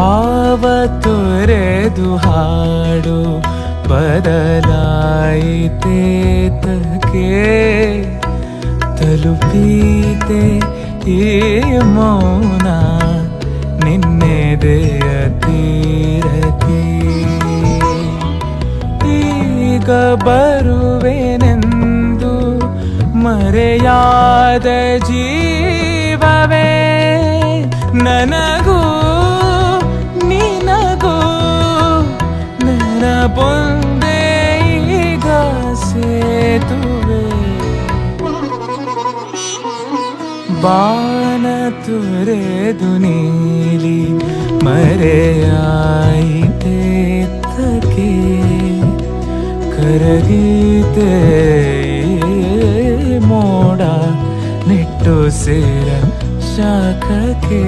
ಭಾವ ತೊರೆದು ಹಾಡು ಬದಲಾಯಿತೇತಕ್ಕೆ ತಲುಪೀತೆ ಈ ಮೌನ ನಿನ್ನೆದೆಯ ತೀರಕ್ಕೆ ಈಗ ಬರುವೆನೆಂದು ಮರೆಯಾದ ಜೀವವೇ ನನಗೂ ಬಾನ ತುರೆದು ನೀಲಿ ಮರೆಯಾಯಿತೇತಕ್ಕೆ ಕರಗೀತೆ ಮೋಡ ನಿಟ್ಟು ಸೇರ ಶಾಖಕ್ಕೆ.